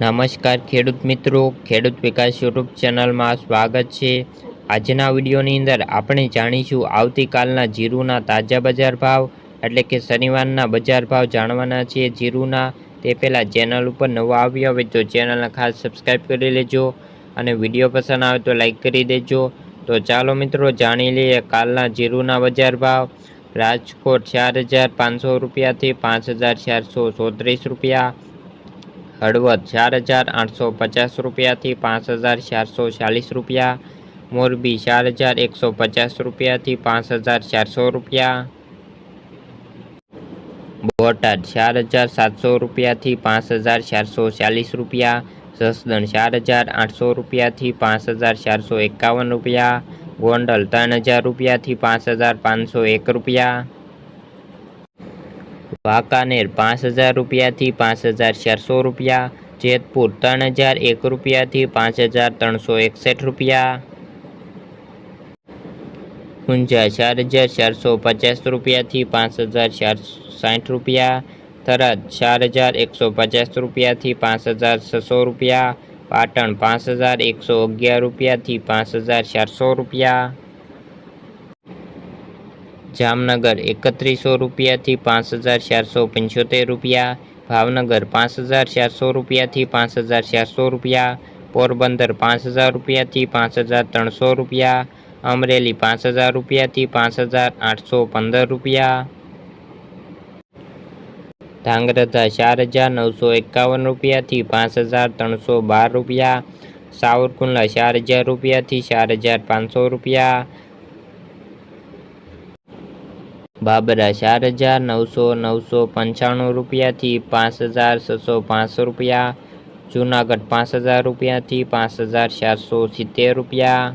નમસ્કાર ખેડૂત મિત્રો. ખેડૂત વિકાસ યુટ્યુબ ચેનલમાં સ્વાગત છે. આજના વિડીયોની અંદર આપણે જાણીશું આવતીકાલના જીરુના તાજા બજાર ભાવ, એટલે કે શનિવારના બજાર ભાવ જાણવાના છે જીરુના. તે પહેલાં ચેનલ ઉપર નવા આવ્યા હોય તો ચેનલને ખાસ સબસ્ક્રાઈબ કરી લેજો અને વીડિયો પસંદ આવે તો લાઈક કરી દેજો. તો ચાલો મિત્રો, જાણી લઈએ કાલના જીરુના બજાર ભાવ. રાજકોટ ચાર હજાર પાંચસો રૂપિયાથી પાંચ હજાર ચારસો ચોત્રીસ રૂપિયા. હળવદ ચાર હજાર આઠસો પચાસ રૂપિયાથી પાંચ હજાર ચારસો ચાલીસ રૂપિયા મોરબી ચાર હજાર એકસો પચાસ રૂપિયાથી પાંચ હજાર ચારસો રૂપિયા બોટાદ ચાર હજાર સાતસો રૂપિયાથી પાંચ હજાર ચારસો ચાલીસ રૂપિયા જસદણ ચાર હજાર આઠસો રૂપિયાથી પાંચ હજાર ચારસો એકાવન રૂપિયા ગોંડલ ત્રણ હજાર રૂપિયાથી પાંચ હજાર પાંચસો એક રૂપિયા વાંકાનેર પાંચ હજાર રૂપિયાથી પાંચ હજાર ચારસો રૂપિયા જેતપુર ત્રણ હજાર એક રૂપિયાથી પાંચ હજાર ત્રણસો એકસઠ રૂપિયા ઊંઝા ચાર હજાર ચારસો પચાસ રૂપિયાથી પાંચ હજાર ચાર સાઠ રૂપિયા થરાદ ચાર હજાર એકસો પચાસ રૂપિયાથી પાંચ હજાર છસો રૂપિયા પાટણ પાંચ હજાર એકસો અગિયાર રૂપિયાથી પાંચ હજાર ચારસો રૂપિયા જામનગર એકત્રીસો રૂપિયાથી પાંચ હજાર ચારસો પંચોતેર રૂપિયા ભાવનગર પાંચ હજાર ચારસો રૂપિયાથી પાંચ હજાર ચારસો રૂપિયા પોરબંદર પાંચ હજાર રૂપિયાથી પાંચ હજાર ત્રણસો રૂપિયા અમરેલી પાંચ હજાર રૂપિયાથી પાંચ હજાર આઠસો પંદર રૂપિયા ધાંગધ્રા ચાર હજાર નવસો એકાવન રૂપિયાથી પાંચ હજાર ત્રણસો બાર રૂપિયા સાવરકુંડલા ચાર હજાર રૂપિયાથી ચાર હજાર પાંચસો રૂપિયા બાબરા ચાર હજાર નવસો નવસો પંચાણું રૂપિયાથી પાંચ હજાર છસો પાંચસો રૂપિયા જુનાગઢ પાંચ હજાર રૂપિયાથી પાંચ હજાર ચારસો સિત્તેર રૂપિયા